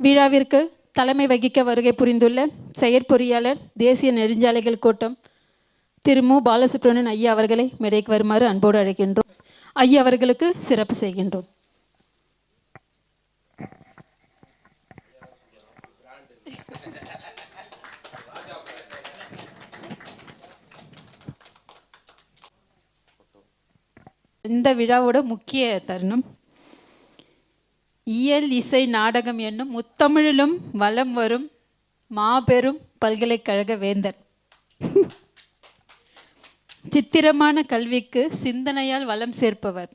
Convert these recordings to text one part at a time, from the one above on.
விழாவிற்கு தலைமை வகிக்க வருகை புரிந்துள்ள செயற்பொறியாளர் தேசிய நெடுஞ்சாலைகள் கூட்டம் திரு மு. பாலசுப்ரமணியன் ஐயா அவர்களை மேடைக்கு வருமாறு அன்போடு அழைக்கின்றோம். ஐயா அவர்களுக்கு சிறப்பு செய்கின்றோம். இந்த விழாவோட முக்கிய தருணம் இயல் இசை நாடகம் என்னும் முத்தமிழிலும் வலம் வரும் மாபெரும் பல்கலைக்கழக வேந்தர். சித்திரமான கல்விக்கு சிந்தனையால் வளம் சேர்ப்பவர்.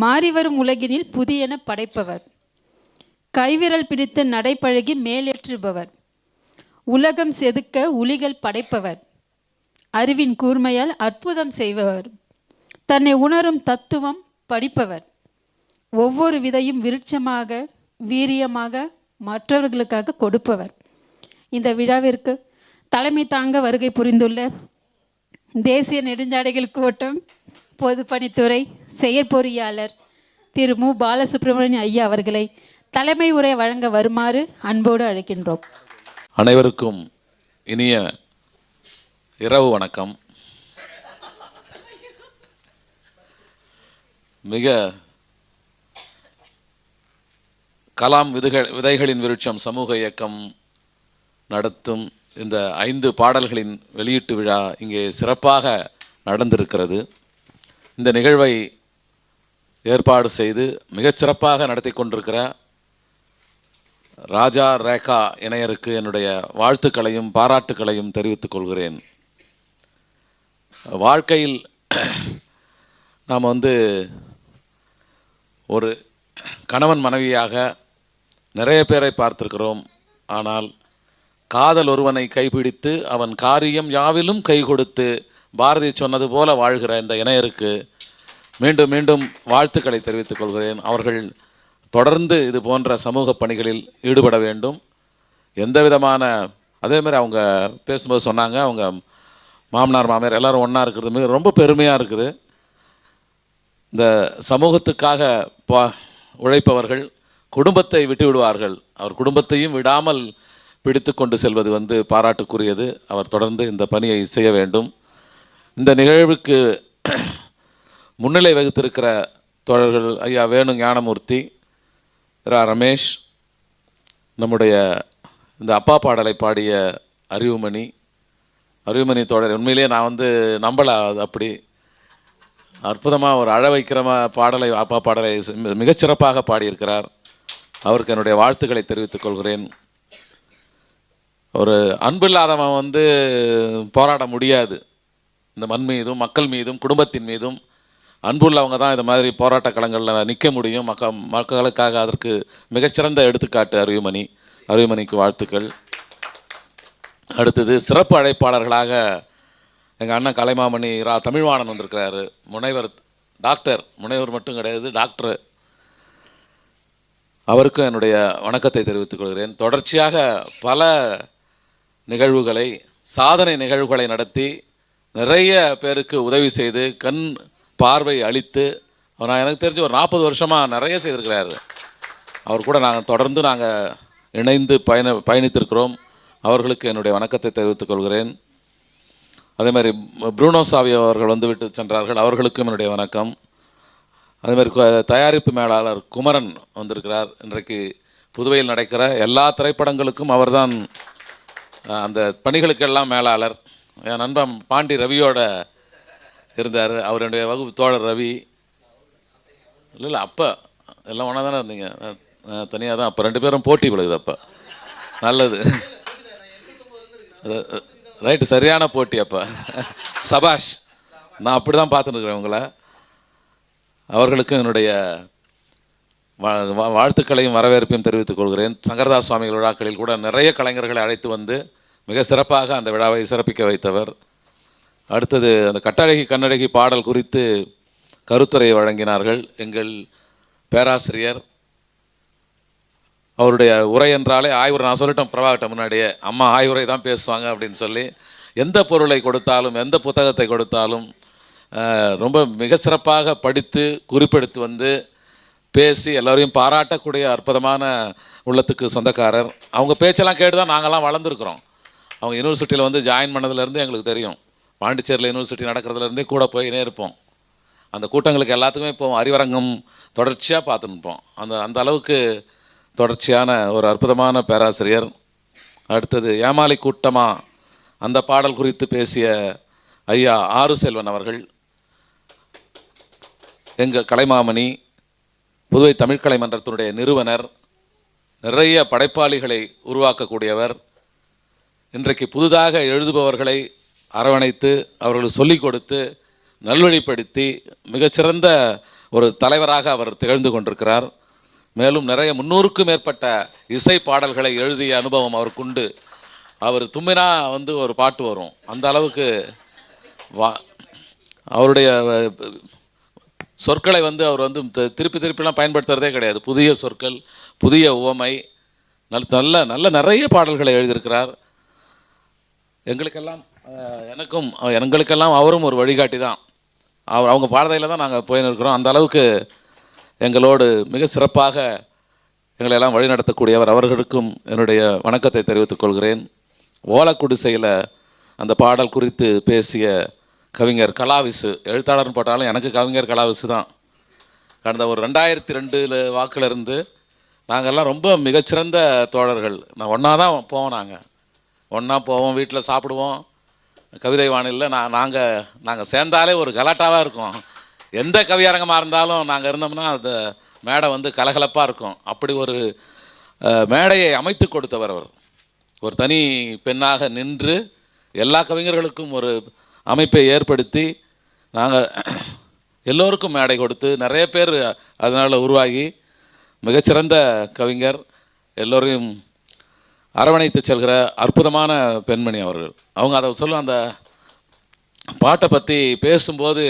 மாறிவரும் உலகினில் புதியன படைப்பவர். கைவிரல் பிடித்து நடைப்பழகி மேலேற்றுபவர். உலகம் செதுக்க உளிகள் படைப்பவர். அறிவின் கூர்மையால் அற்புதம் செய்பவர். தன்னை உணரும் தத்துவம் படிப்பவர். ஒவ்வொரு விதையும் விருட்சமாக வீரியமாக மற்றவர்களுக்காக கொடுப்பவர். இந்த விழாவிற்கு தலைமை தாங்க வருகை புரிந்துள்ள தேசிய நெடுஞ்சாலைகள் கூட்டம் பொதுப்பணித்துறை செயற்பொறியாளர் திரு மு. பாலசுப்ரமணியன் ஐயா அவர்களை தலைமை உரை வழங்க வருமாறு அன்போடு அழைக்கின்றோம். அனைவருக்கும் இனிய இரவு வணக்கம். மிக கலாம் விதைகள் விதைகளின் விருட்சம் சமூக இயக்கம் நடத்தும் இந்த ஐந்து பாடல்களின் வெளியீட்டு விழா இங்கே சிறப்பாக நடந்திருக்கிறது. இந்த நிகழ்வை ஏற்பாடு செய்து மிகச் சிறப்பாக நடத்தி கொண்டிருக்கிற ராஜா ரேகா இணையருக்கு என்னுடைய வாழ்த்துக்களையும் பாராட்டுக்களையும் தெரிவித்துக் கொள்கிறேன். வாழ்க்கையில் நாம் வந்து ஒரு கணவன் மனைவியாக நிறைய பேரை பார்த்திருக்கிறோம். ஆனால் காதல் ஒருவனை கைப்பிடித்து அவன் காரியம் யாவிலும் கை கொடுத்து பாரதி சொன்னது போல வாழ்கிற இந்த இணையருக்கு மீண்டும் மீண்டும் வாழ்த்துக்களை தெரிவித்துக் கொள்கிறேன். அவர்கள் தொடர்ந்து இது போன்ற சமூக பணிகளில் ஈடுபட வேண்டும். எந்த விதமான அதேமாதிரி அவங்க பேசும்போது சொன்னாங்க அவங்க மாமனார் மாமியார் எல்லாரும் ஒன்றா இருக்கிறது மிக ரொம்ப பெருமையாக இருக்குது. இந்த சமூகத்துக்காக பா உழைப்பவர்கள் குடும்பத்தை விட்டு விடுவார்கள் அவர் குடும்பத்தையும் விடாமல் பிடித்து கொண்டு செல்வது வந்து பாராட்டுக்குரியது. அவர் தொடர்ந்து இந்த பணியை செய்ய வேண்டும். இந்த நிகழ்வுக்கு முன்னிலை வகித்திருக்கிற தோழர்கள் ஐயா வேணு ஞானமூர்த்தி ரா ரமேஷ் நம்முடைய இந்த அப்பா பாடலை பாடிய அறிவுமணி அறிவுமணி தோழர் உண்மையிலேயே நான் வந்து நம்பலை அது அப்படி. அற்புதமாக ஒரு அழ வைக்கிறமா பாடலை அப்பா பாடலை மிகச்சிறப்பாக பாடியிருக்கிறார். அவருக்கு என்னுடைய வாழ்த்துக்களை தெரிவித்துக் கொள்கிறேன். ஒரு அன்பில்லாதவன் வந்து போராட முடியாது. இந்த மண் மீதும் மக்கள் மீதும் குடும்பத்தின் மீதும் அன்புள்ளவங்க தான் இந்த மாதிரி போராட்ட களங்களில் நிற்க முடியும். மக்க மக்களுக்காக அதற்கு மிகச்சிறந்த எடுத்துக்காட்டு அறிவுமணி அறிவுமணிக்கு வாழ்த்துக்கள். அடுத்தது சிறப்பு அழைப்பாளர்களாக எங்கள் அண்ணன் கலைமாமணி ரா தமிழ்வாணன் வந்திருக்கிறாரு. முனைவர் டாக்டர். முனைவர் மட்டும் கிடையாது டாக்டர். அவருக்கும் என்னுடைய வணக்கத்தை தெரிவித்துக் கொள்கிறேன். தொடர்ச்சியாக பல நிகழ்வுகளை சாதனை நிகழ்வுகளை நடத்தி நிறைய பேருக்கு உதவி செய்து கண் பார்வை அளித்து நான் எனக்கு தெரிஞ்சு ஒரு நாற்பது வருஷமாக நிறைய செய்திருக்கிறாரு. அவர் கூட நாங்கள் தொடர்ந்து நாங்கள் இணைந்து பயண பயணித்திருக்கிறோம். அவர்களுக்கு என்னுடைய வணக்கத்தை தெரிவித்துக் கொள்கிறேன். அதே மாதிரி ப்ரூனோ சாவி அவர்கள் வந்துவிட்டு சென்றார்கள். அவர்களுக்கும் என்னுடைய வணக்கம். அதே மாதிரி தயாரிப்பு மேலாளர் குமரன் வந்திருக்கிறார். இன்றைக்கு புதுவையில் நடக்கிற எல்லா திரைப்படங்களுக்கும் அவர்தான் அந்த பணிகளுக்கெல்லாம் மேலாளர். என் நண்பன் பாண்டி ரவியோட இருந்தார். அவருடைய வகுப்பு தோழர் ரவி. இல்லை இல்லை அப்போ. எல்லாம் ஒன்றா தானே இருந்தீங்க. தனியாக தான். அப்போ ரெண்டு பேரும் போட்டி விழுகுது அப்போ. நல்லது. ரைட்டு சரியான போட்டி அப்போ. சபாஷ் நான் அப்படி தான் பார்த்துருக்குறேன் உங்களை. அவர்களுக்கும் என்னுடைய வா- வா- வாழ்த்துக்களையும் வரவேற்பையும் தெரிவித்துக் கொள்கிறேன். சங்கரதாஸ் சுவாமிகள் விழாக்களில் கூட நிறைய கலைஞர்களை அழைத்து வந்து மிக சிறப்பாக அந்த விழாவை சிறப்பிக்க வைத்தவர். அடுத்தது அந்த கட்டழகி கண்ணழகி பாடல் குறித்து கருத்துரை வழங்கினார்கள் எங்கள் பேராசிரியர். அவருடைய உரை என்றாலே ஆய்வுரை. நான் சொல்லிட்டேன் பிரபாகிட்ட முன்னாடியே அம்மா ஆய்வுரை தான் பேசுவாங்க அப்படின்னு சொல்லி எந்த பொருளை கொடுத்தாலும் எந்த புத்தகத்தை கொடுத்தாலும் ரொம்ப மிக சிறப்பாக படித்து குறிப்பெடுத்து வந்து பேசி எல்லோரையும் பாராட்டக்கூடிய அற்புதமான உள்ளத்துக்கு சொந்தக்காரர். அவங்க பேச்செல்லாம் கேட்டு தான் நாங்கள்லாம் வளர்ந்துருக்குறோம். அவங்க யூனிவர்சிட்டியில் வந்து ஜாயின் பண்ணதுலேருந்து எங்களுக்கு தெரியும். பாண்டிச்சேரியில் யூனிவர்சிட்டி நடக்கிறதுலேருந்தே கூட போயினே இருப்போம். அந்த கூட்டங்களுக்கு எல்லாத்துக்குமே இப்போ அறிவரங்கம் தொடர்ச்சியாக பார்த்துருப்போம் அந்த அந்த அளவுக்கு தொடர்ச்சியான ஒரு அற்புதமான பேராசிரியர். அடுத்தது ஏமாளி கூட்டமாக அந்த பாடல் குறித்து பேசிய ஐயா ஆறு செல்வன் அவர்கள். எங்கள் கலைமாமணி புதுவை தமிழ்க்கலை மன்றத்தினுடைய நிறுவனர் நிறைய படைப்பாளிகளை உருவாக்கக்கூடியவர் இன்றைக்கு புதிதாக எழுதுபவர்களை அரவணைத்து அவர்களுக்கு சொல்லிக் கொடுத்து நல்வழிப்படுத்தி மிகச்சிறந்த ஒரு தலைவராக அவர் திகழ்ந்து கொண்டிருக்கிறார். மேலும் நிறைய முன்னூறுக்கும் மேற்பட்ட இசை பாடல்களை எழுதிய அனுபவம் அவருக்குண்டு அவர் தும்மினா வந்து ஒரு பாட்டு வரும். அந்த அளவுக்கு வா அவருடைய சொற்களை வந்து அவர் வந்து திருப்பி திருப்பிலாம் பயன்படுத்துறதே கிடையாது. புதிய சொற்கள் புதிய உவமை நல்ல நல்ல நல்ல நிறைய பாடல்களை எழுதியிருக்கிறார். எங்களுக்கெல்லாம் எனக்கும் எங்களுக்கெல்லாம் அவரும் ஒரு வழிகாட்டி தான். அவர் அவங்க பாடதையில் தான் நாங்கள் போயின்னு இருக்கிறோம் அந்த அளவுக்கு எங்களோடு மிக சிறப்பாக எங்களையெல்லாம் வழிநடத்தக்கூடியவர் அவர்களுக்கும் என்னுடைய வணக்கத்தை தெரிவித்துக் கொள்கிறேன். ஓலக்குடிசையில் அந்த பாடல் குறித்து பேசிய கவிஞர் கலாவிசு எழுத்தாளர்னு போட்டாலும் எனக்கு கவிஞர் கலாவிசு தான். கடந்த ஒரு ரெண்டாயிரத்தி ரெண்டில் வாக்கிலிருந்து நாங்கள்லாம் ரொம்ப மிகச்சிறந்த தோழர்கள். நான் ஒன்றா தான் போவோம் நாங்கள் ஒன்றா போவோம் வீட்டில் சாப்பிடுவோம். கவிதை வானிலில் நான் நாங்கள் நாங்கள் சேர்ந்தாலே ஒரு கலாட்டாவாக இருக்கும். எந்த கவியரங்கமாக இருந்தாலும் நாங்கள் இருந்தோம்னா அந்த மேடை வந்து கலகலப்பாக இருக்கும். அப்படி ஒரு மேடையை அமைத்து கொடுத்தவர் அவர். ஒரு தனி பெண்ணாக நின்று எல்லா கவிஞர்களுக்கும் ஒரு அமைப்பை ஏற்படுத்தி நாங்கள் எல்லோருக்கும் மேடை கொடுத்து நிறைய பேர் அதனால் உருவாகி மிகச்சிறந்த கவிஞர் எல்லோரையும் அரவணைத்து செல்கிற அற்புதமான பெண்மணி அவர்கள். அவங்க அதை சொல்லும் அந்த பாட்டை பற்றி பேசும்போது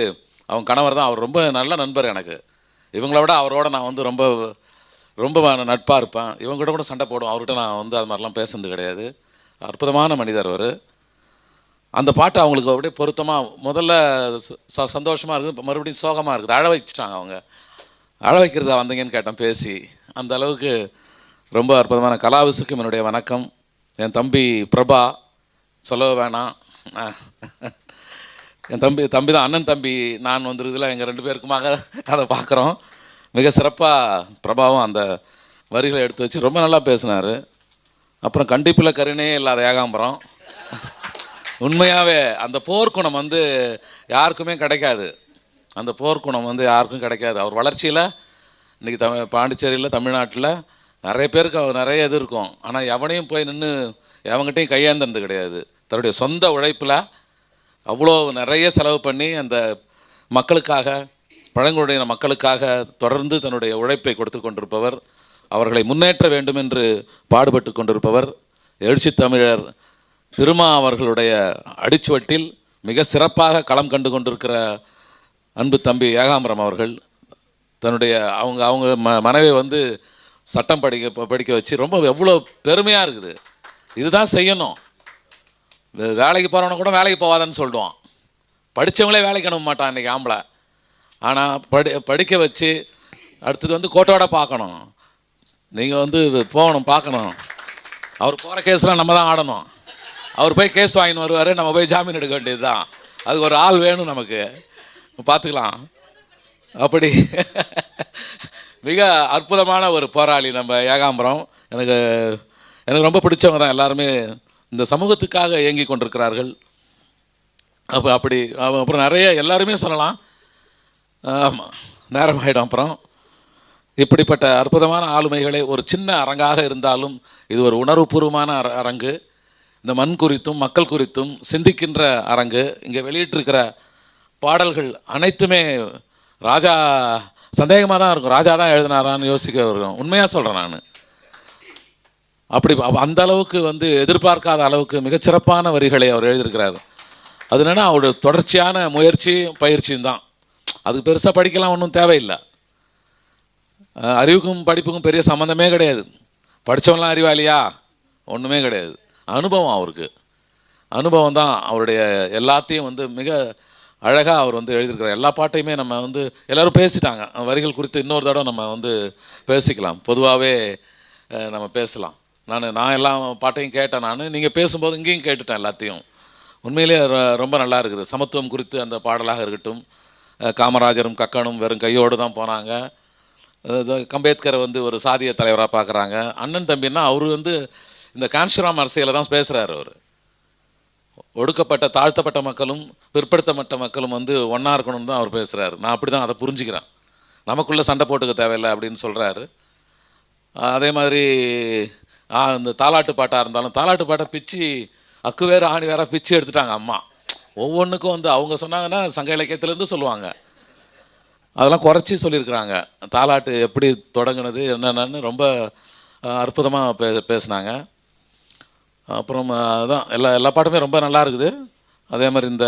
அவங்க கணவர் தான் அவர் ரொம்ப நல்ல நண்பர் எனக்கு. இவங்கள விட அவரோட நான் வந்து ரொம்ப ரொம்ப நட்பாக இருப்பேன். இவங்ககிட்ட கூட சண்டை போடுவோம். அவர்கிட்ட நான் வந்து அது மாதிரிலாம் பேசுனது கிடையாது. அற்புதமான மனிதர் அவர். அந்த பாட்டு அவங்களுக்கு அப்படியே பொருத்தமாக முதல்ல ச சந்தோஷமாக இருக்குது மறுபடியும் சோகமாக இருக்குது. அழ வச்சுட்டாங்க அவங்க. அழ வைக்கிறதா வந்தீங்கன்னு கேட்டேன் பேசி. அந்த அளவுக்கு ரொம்ப அற்புதமான கலாவிசுக்கும் என்னுடைய வணக்கம். என் தம்பி பிரபா சொல்ல வேணாம். என் தம்பி தம்பி தான் அண்ணன் தம்பி நான் வந்துருக்குதுல எங்கள் ரெண்டு பேருக்குமாக அதை பார்க்குறோம். மிக சிறப்பாக பிரபாவும் அந்த வரிகளை எடுத்து வச்சு ரொம்ப நல்லா பேசினார். அப்புறம் கண்டிப்பில் கருணையே இல்லாத ஏகாம்பரம். உண்மையாகவே அந்த போர்க்குணம் வந்து யாருக்குமே கிடைக்காது. அந்த போர்க்குணம் வந்து யாருக்கும் கிடைக்காது. அவர் வளர்ச்சியில் இன்றைக்கி தமிழ் பாண்டிச்சேரியில் தமிழ்நாட்டில் நிறைய பேருக்கு அவர் நிறைய இது இருக்கும். ஆனால் எவனையும் போய் நின்று எவங்கிட்டையும் கையாந்தது கிடையாது. தன்னுடைய சொந்த உழைப்பில் அவ்வளோ நிறைய செலவு பண்ணி அந்த மக்களுக்காக பழங்குடியின மக்களுக்காக தொடர்ந்து தன்னுடைய உழைப்பை கொடுத்து கொண்டிருப்பவர். அவர்களை முன்னேற்ற வேண்டும் என்று பாடுபட்டு கொண்டிருப்பவர். எழுச்சி தமிழர் திருமா அவர்களுடைய அடிச்சுவட்டில் மிக சிறப்பாக களம் கண்டு கொண்டிருக்கிற அன்பு தம்பி ஏகாம்பரம் அவர்கள் தன்னுடைய அவங்க அவங்க ம மனைவி வந்து சட்டம் படிக்க படிக்க வச்சு ரொம்ப எவ்வளோ பெருமையாக இருக்குது. இதுதான் செய்யணும். வே- வேலைக்கு போகிறவன கூட வேலைக்கு போகாதன்னு சொல்லுவான். படித்தவங்களே வேலைக்கு அனுப்ப மாட்டான் இன்றைக்கி ஆம்பளை. ஆனால் படி படிக்க வச்சு அடுத்தது வந்து கோட்டோட பார்க்கணும். நீங்கள் வந்து போகணும் பார்க்கணும். அவர் போகிற கேஸ்லாம் நம்ம தான் ஆடணும். அவர் போய் கேஸ் வாங்கின்னு வருவார் நம்ம போய் ஜாமீன் எடுக்க வேண்டியது தான் அதுக்கு ஒரு ஆள் வேணும் நமக்கு. பார்த்துக்கலாம். அப்படி மிக அற்புதமான ஒரு போராளி நம்ம ஏகாம்பரம். எனக்கு எனக்கு ரொம்ப பிடிச்சவங்க தான் எல்லாருமே. இந்த சமூகத்துக்காக இயங்கி கொண்டிருக்கிறார்கள். அப்போ அப்படி அப்புறம் நிறைய எல்லாருமே சொல்லலாம். ஆமாம் நேரம் ஆகிடும் அப்புறம். இப்படிப்பட்ட அற்புதமான ஆளுமைகளை ஒரு சின்ன அரங்காக இருந்தாலும் இது ஒரு உணர்வுபூர்வமான அரங்கு. இந்த மண் குறித்தும் மக்கள் குறித்தும் சிந்திக்கின்ற அரங்கு இங்கே வெளியிட்டிருக்கிற பாடல்கள் அனைத்துமே ராஜா சந்தேகமாக தான் இருக்கும். ராஜா தான் எழுதினாரான்னு யோசிக்க இருக்கும். உண்மையாக சொல்கிறேன் நான். அப்படி அந்த அளவுக்கு வந்து எதிர்பார்க்காத அளவுக்கு மிகச்சிறப்பான வரிகளை அவர் எழுதியிருக்கிறார். அது என்னென்னா அவருடைய தொடர்ச்சியான முயற்சியும் பயிற்சியும் தான். அதுக்கு பெருசாக படிக்கலாம் ஒன்றும் தேவையில்லை. அறிவுக்கும் படிப்புக்கும் பெரிய சம்மந்தமே கிடையாது. படித்தவன்லாம் அறிவாளியா? ஒன்றுமே கிடையாது. அனுபவம் அவருக்கு. அனுபவம் தான் அவருடைய எல்லாத்தையும் வந்து மிக அழகாக அவர் வந்து எழுதியிருக்கிறார். எல்லா பாட்டையுமே நம்ம வந்து எல்லாரும் பேசிட்டாங்க. வரிகள் குறித்து இன்னொரு தடவை நம்ம வந்து பேசிக்கலாம். பொதுவாகவே நம்ம பேசலாம். நான் நான் எல்லா பாட்டையும் கேட்டேன் நான். நீங்கள் பேசும்போது இங்கேயும் கேட்டுட்டேன் எல்லாத்தையும். உண்மையிலேயே ரொம்ப நல்லா இருக்குது. சமத்துவம் குறித்து அந்த பாடலாக இருக்கட்டும். காமராஜரும் கக்கனும் வெறும் கையோடு தான் போனாங்க. அம்பேத்கரை வந்து ஒரு சாதிய தலைவராக பார்க்குறாங்க. அண்ணன் தம்பின்னா அவர் வந்து இந்த காஞ்சிராம் அரசியலை தான் பேசுகிறார் அவர். ஒடுக்கப்பட்ட தாழ்த்தப்பட்ட மக்களும் பிற்படுத்தப்பட்ட மக்களும் வந்து ஒன்றா இருக்கணும்னு தான் அவர் பேசுகிறாரு நான் அப்படி தான் அதை புரிஞ்சுக்கிறேன். நமக்குள்ளே சண்டை போட்டுக்க தேவையில்லை அப்படின்னு சொல்கிறாரு அதே மாதிரி இந்த தாலாட்டு பாட்டாக இருந்தாலும் தாலாட்டு பாட்டை பிச்சு அக்கு வேறு ஆணி வேற பிச்சு எடுத்துட்டாங்க அம்மா. ஒவ்வொன்றுக்கும் வந்து அவங்க சொன்னாங்கன்னா சங்க இலக்கியத்துலேருந்து சொல்லுவாங்க. அதெல்லாம் குறைச்சி சொல்லியிருக்கிறாங்க. தாலாட்டு எப்படி தொடங்குனது என்னென்னு ரொம்ப அற்புதமாக பே பேசுனாங்க. அப்புறம் அதான் எல்லா எல்லா பாட்டுமே ரொம்ப நல்லா இருக்குது. அதே மாதிரி இந்த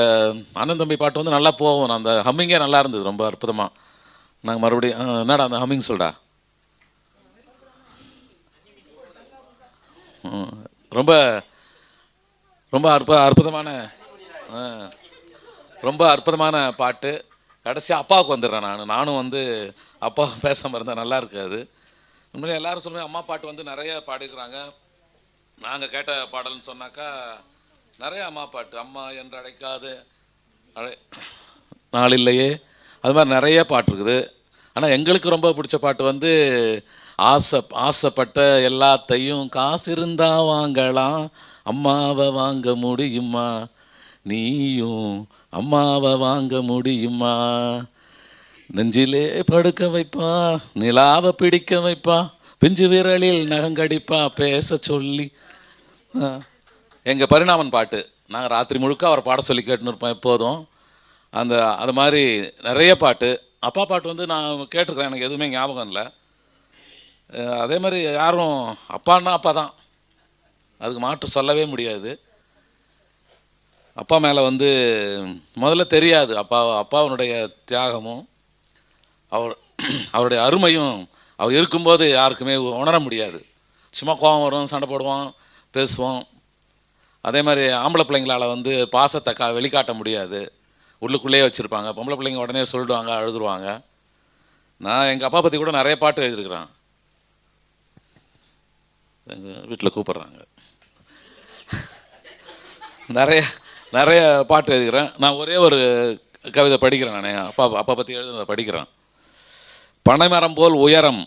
அண்ணன் தம்பி பாட்டு வந்து நல்லா போகும். அந்த ஹம்மிங்கே நல்லா இருந்தது ரொம்ப அற்புதமாக நாங்கள் மறுபடியும் ஆ, என்னடா அந்த ஹம்மிங் சொல்டா ரொம்ப ரொம்ப அற்ப அற்புதமான ரொம்ப அற்புதமான பாட்டு. கடைசி அப்பாவுக்கு வந்துடுறேன் நான். நானும் வந்து அப்பா பேசாமல் இருந்தால் நல்லா இருக்காது. உண்மையிலே எல்லோரும் சொல்லுவேன் அம்மா பாட்டு வந்து நிறைய பாடிக்கிறாங்க நாங்கள் கேட்ட பாடல்னு சொன்னாக்கா நிறைய அம்மா பாட்டு அம்மா என்று அழைக்காது. அழை நாள் இல்லையே. அது மாதிரி நிறைய பாட்டு இருக்குது. ஆனால் எங்களுக்கு ரொம்ப பிடிச்ச பாட்டு வந்து ஆசை ஆசைப்பட்ட எல்லாத்தையும் காசு இருந்தால் வாங்கலாம். அம்மாவை வாங்க முடியுமா? நீயும் அம்மாவை வாங்க முடியுமா? நெஞ்சிலே படுக்க வைப்பா நிலாவை பிடிக்க வைப்பா பிஞ்சு விரலில் நகங்கடிப்பா பேச சொல்லி எங்கள் பரிணாமன் பாட்டு. நாங்கள் ராத்திரி முழுக்க அவர் பாட சொல்லி கேட்டுன்னு இருப்போம் எப்போதும். அந்த அது மாதிரி நிறைய பாட்டு. அப்பா பாட்டு வந்து நான் கேட்டிருக்கிறேன் எனக்கு எதுவுமே ஞாபகம் இல்லை. அதே மாதிரி யாரும் அப்பான்னா அப்பா தான். அதுக்கு மாற்று சொல்லவே முடியாது. அப்பா மேலே வந்து முதல்ல தெரியாது அப்பா அப்பாவனுடைய தியாகமும் அவர் அவருடைய அருமையும் அவர் இருக்கும்போது யாருக்குமே உணர முடியாது. சும்மா கோபம் வரும் சண்டை போடுவோம் பேசுவோம். அதே மாதிரி ஆம்பளை பிள்ளைங்களால் வந்து பாசத்தை கா வெளிக்காட்ட முடியாது. உள்ளுக்குள்ளேயே வச்சுருப்பாங்க. பொம்பளை பிள்ளைங்க உடனே சொல்லிடுவாங்க அழுதுருவாங்க. நான் எங்கள் அப்பா பற்றி கூட நிறைய பாட்டு எழுதியிருக்கிறேன். எங்கள் வீட்டில் கூப்பிட்றாங்க. நிறைய நிறைய பாட்டு எழுதிக்கிறேன் நான் ஒரே ஒரு கவிதை படிக்கிறேன் நான். அப்பா அப்பா பற்றி எழுதுனதை படிக்கிறேன். பனைமரம் போல் உயரம்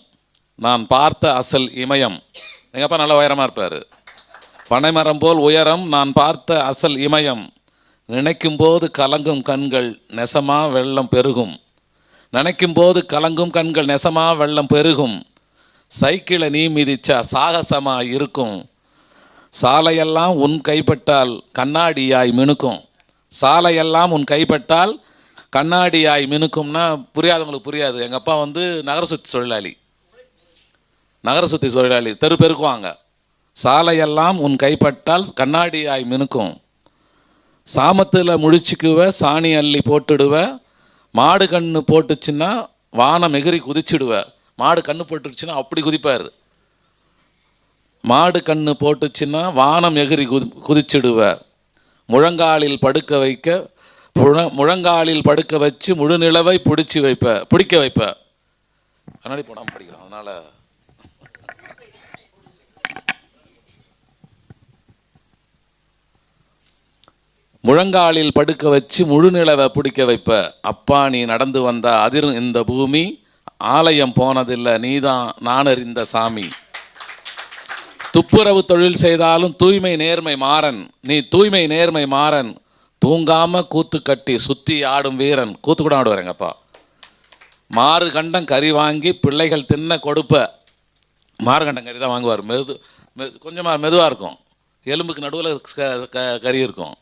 நான் பார்த்த அசல் இமயம். எங்கள் அப்பா நல்லா உயரமாக இருப்பார். பனைமரம் போல் உயரம் நான் பார்த்த அசல் இமயம். நினைக்கும் போது கலங்கும் கண்கள் நெசமா வெள்ளம் பெருகும். நினைக்கும் போது கலங்கும் கண்கள் நெசமா வெள்ளம் பெருகும். சைக்கிளை நீ மிதிச்சா சாகசமா இருக்கும். சாலையெல்லாம் உன் கைப்பட்டால் கண்ணாடியாய் மினுக்கும். சாலையெல்லாம் உன் கைப்பட்டால் கண்ணாடியாய் மினுக்கும்னா புரியாதவங்களுக்கு புரியாது. எங்கள் அப்பா வந்து நகர சுத்தி தொழிலாளி. நகர சுத்தி தொழிலாளி தெரு பெருக்குவாங்க. சாலையெல்லாம் உன் கைப்பட்டால் கண்ணாடியாய் மினுக்கும். சாமத்தில் முழிச்சுக்குவ சாணி அள்ளி போட்டுடுவ மாடு கண்ணு போட்டுச்சுன்னா வானம் எகிரி குதிச்சுடுவ. மாடு கண்ணு போட்டுருச்சுன்னா அப்படி குதிப்பார். மாடு கண்ணு போட்டுச்சுன்னா வானம் எகிரி குதி குதிச்சிடுவ. முழங்காலில் படுக்க வைக்க முழ முழங்காலில் படுக்க வச்சு முழு நிலவை பிடிச்சி வைப்ப பிடிக்க வைப்ப. கண்ணாடி போடாமல் படிக்கலாம் அதனால் முழங்காலில் படுக்க வச்சு முழு நிலவை பிடிக்க வைப்ப. அப்பா நீ நடந்து வந்த அதிர் இந்த பூமி ஆலயம் போனதில்லை நீதான் நான் அறிந்த சாமி. துப்புரவு தொழில் செய்தாலும் தூய்மை நேர்மை மாறன். நீ தூய்மை நேர்மை மாறன். தூங்காம கூத்து கட்டி சுத்தி ஆடும் வீரன். கூத்து கூட ஆடுவார் அப்பா மாறு கண்டம் கறி வாங்கி பிள்ளைகள் தின்ன கொடுப்ப. மாறுகண்டம் கறி தான் வாங்குவார். மெது மெது கொஞ்சமாக மெதுவாக இருக்கும். எலும்புக்கு நடுவில் கறி இருக்கும்.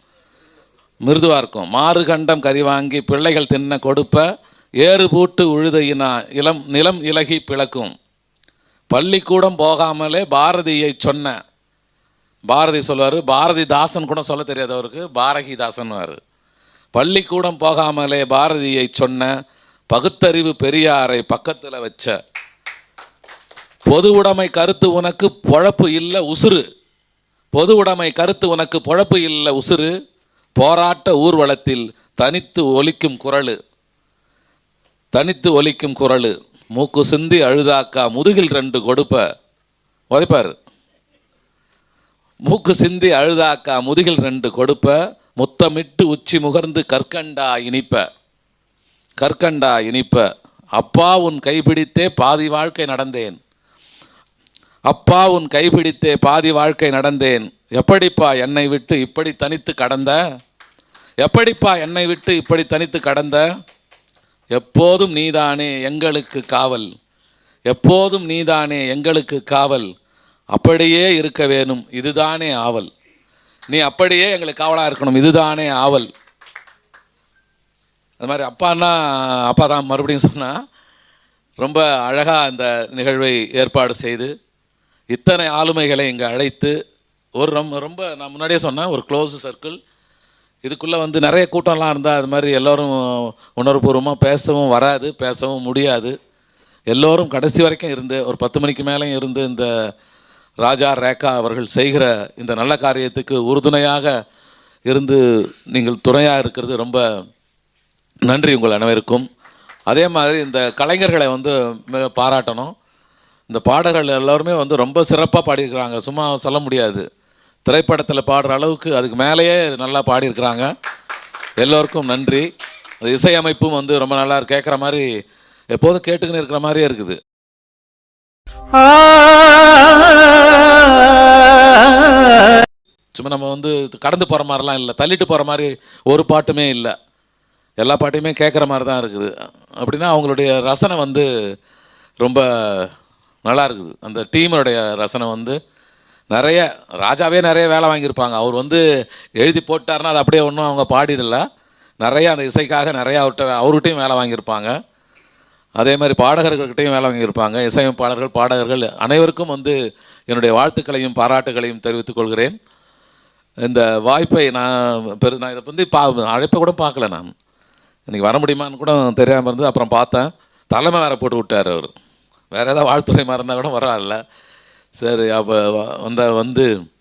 மிருதுவாக இருக்கும். மாறுகண்டம் கறி வாங்கி பிள்ளைகள் தின்ன கொடுப்ப ஏறு பூட்டு உழுதையினா இளம் நிலம் இலகி பிளக்கும். பள்ளிக்கூடம் போகாமலே பாரதியை சொன்ன. பாரதி சொல்வார் பாரதிதாசன் கூட சொல்ல தெரியாது அவருக்கு பாரதிதாசன்வார் பள்ளிக்கூடம் போகாமலே பாரதியை சொன்ன பகுத்தறிவு பெரியாரை பக்கத்தில் வச்ச. பொது உடைமை கருத்து உனக்கு பொழப்பு இல்லை உசுறு. பொது உடைமை கருத்து உனக்கு பொழப்பு இல்லை உசுறு. போராட்ட ஊர்வலத்தில் தனித்து ஒலிக்கும் குரலு. தனித்து ஒலிக்கும் குரலு. மூக்கு சிந்தி அழுதாக்கா முதுகில் ரெண்டு கொடுப்ப. உதைப்பார். மூக்கு சிந்தி அழுதாக்கா முதுகில் ரெண்டு கொடுப்ப. முத்தமிட்டு உச்சி முகர்ந்து கற்கண்டா இனிப்ப. கற்கண்டா இனிப்ப. அப்பா உன் கைபிடித்தே பாதி வாழ்க்கை நடந்தேன். அப்பா உன் கைபிடித்தே பாதி வாழ்க்கை நடந்தேன். எப்படிப்பா என்னை விட்டு இப்படி தனித்து கடந்த? எப்படிப்பா என்னை விட்டு இப்படி தனித்து கடந்த? எப்போதும் நீதானே எங்களுக்கு காவல். எப்போதும் நீதானே எங்களுக்கு காவல். அப்படியே இருக்க வேணும் இதுதானே ஆவல். நீ அப்படியே எங்களுக்கு காவலாக இருக்கணும் இதுதானே ஆவல். அது மாதிரி அப்பான்னா அப்பா தான் மறுபடியும் சொன்னால் ரொம்ப அழகாக அந்த நிகழ்வை ஏற்பாடு செய்து இத்தனை ஆளுமைகளை இங்கே அழைத்து ஒரு ரொம்ப ரொம்ப நான் முன்னாடியே சொன்னேன் ஒரு க்ளோஸ் சர்க்கிள் இதுக்குள்ளே வந்து நிறைய கூட்டம்லாம் இருந்தால் அது மாதிரி எல்லோரும் உணர்வுபூர்வமாக பேசவும் வராது பேசவும் முடியாது. எல்லோரும் கடைசி வரைக்கும் இருந்து ஒரு பத்து மணிக்கு மேலேயும் இருந்து இந்த ராஜா ரேகா அவர்கள் செய்கிற இந்த நல்ல காரியத்துக்கு உறுதுணையாக இருந்து நீங்கள் துணையாக இருக்கிறது ரொம்ப நன்றி உங்கள் அனைவருக்கும். அதே மாதிரி இந்த கலைஞர்களை வந்து மிக பாராட்டணும். இந்த பாடகர்கள் எல்லோருமே வந்து ரொம்ப சிறப்பாக பாடியிருக்கிறாங்க. சும்மா சொல்ல முடியாது. திரைப்படத்தில் பாடுற அளவுக்கு அதுக்கு மேலேயே நல்லா பாடியிருக்கிறாங்க. எல்லோருக்கும் நன்றி. அது இசையமைப்பும் வந்து ரொம்ப நல்லா கேட்குற மாதிரி எப்போதும் கேட்டுக்கின்னு இருக்கிற மாதிரியே இருக்குது. சும்மா நம்ம வந்து கடந்து போகிற மாதிரிலாம் இல்லை. தள்ளிட்டு போகிற மாதிரி ஒரு பாட்டுமே இல்லை. எல்லா பாட்டையுமே கேட்குற மாதிரி தான் இருக்குது. அப்படின்னா அவங்களுடைய ரசனை வந்து ரொம்ப நல்லா இருக்குது அந்த டீமருடைய ரசனை வந்து நிறைய ராஜாவே நிறைய வேலை வாங்கியிருப்பாங்க. அவர் வந்து எழுதி போட்டாருன்னா அது அப்படியே ஒன்றும் அவங்க பாடிடல. நிறைய அந்த இசைக்காக நிறைய அவர்கிட்ட அவர்கிட்டையும் வேலை வாங்கியிருப்பாங்க. அதே மாதிரி பாடகர்கள்கிட்டையும் வேலை வாங்கியிருப்பாங்க. இசையமைப்பாளர்கள் பாடகர்கள் அனைவருக்கும் வந்து என்னுடைய வாழ்த்துக்களையும் பாராட்டுகளையும் தெரிவித்துக் கொள்கிறேன். இந்த வாய்ப்பை நான் பெரு நான் இதை வந்து பா அழைப்பை கூட பார்க்கல நான். இன்னைக்கு வர முடியுமான்னு கூட தெரியாமல் இருந்து அப்புறம் பார்த்தேன். தலைமை வேற போட்டு விட்டார் அவர். வேறு ஏதாவது வாழ்த்துறை மாதிரி கூட பரவாயில்ல. சரி அப்போ வந்த வந்து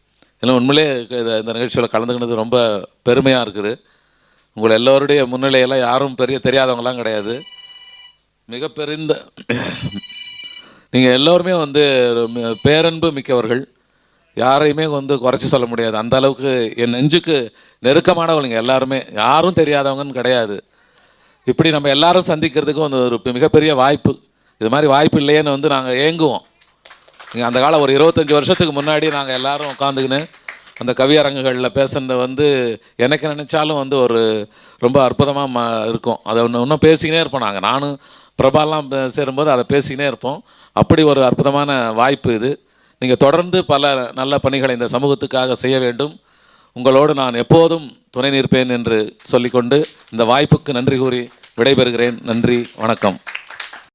இல்லை உண்மையிலே இத- இந்த நிகழ்ச்சியில் கலந்துக்கினது ரொம்ப பெருமையாக இருக்குது. உங்களை எல்லோருடைய முன்னிலையெல்லாம் யாரும் பெரிய தெரியாதவங்களாம் கிடையாது. மிக நீங்கள் எல்லோருமே வந்து பேரன்பு மிக்கவர்கள். யாரையுமே வந்து குறைச்சி சொல்ல முடியாது. அந்த அளவுக்கு என் நெஞ்சுக்கு நெருக்கமானவங்க எல்லாருமே. யாரும் தெரியாதவங்கன்னு கிடையாது. இப்படி நம்ம எல்லாரும் சந்திக்கிறதுக்கு வந்து ஒரு மிகப்பெரிய வாய்ப்பு. இது மாதிரி வாய்ப்பு இல்லையேன்னு வந்து நாங்கள் ஏங்குவோம். நீங்கள் அந்த காலம் ஒரு இருபத்தஞ்சி வருஷத்துக்கு முன்னாடி நாங்கள் எல்லாரும் உட்காந்துக்கின்னு அந்த கவியரங்குகளில் பேசுனது வந்து எனக்கு நினச்சாலும் வந்து ஒரு ரொம்ப அற்புதமாக ம இருக்கும். அதை ஒன்று இன்னும் பேசிக்கினே இருப்போம் நாங்கள் நானும் பிரபாலாம் சேரும்போது அதை பேசிக்கினே இருப்போம். அப்படி ஒரு அற்புதமான வாய்ப்பு இது. நீங்கள் தொடர்ந்து பல நல்ல பணிகளை இந்த சமூகத்துக்காக செய்ய வேண்டும். உங்களோடு நான் எப்போதும் துணை நிற்பேன் என்று சொல்லிக்கொண்டு இந்த வாய்ப்புக்கு நன்றி கூறி விடைபெறுகிறேன். நன்றி வணக்கம்.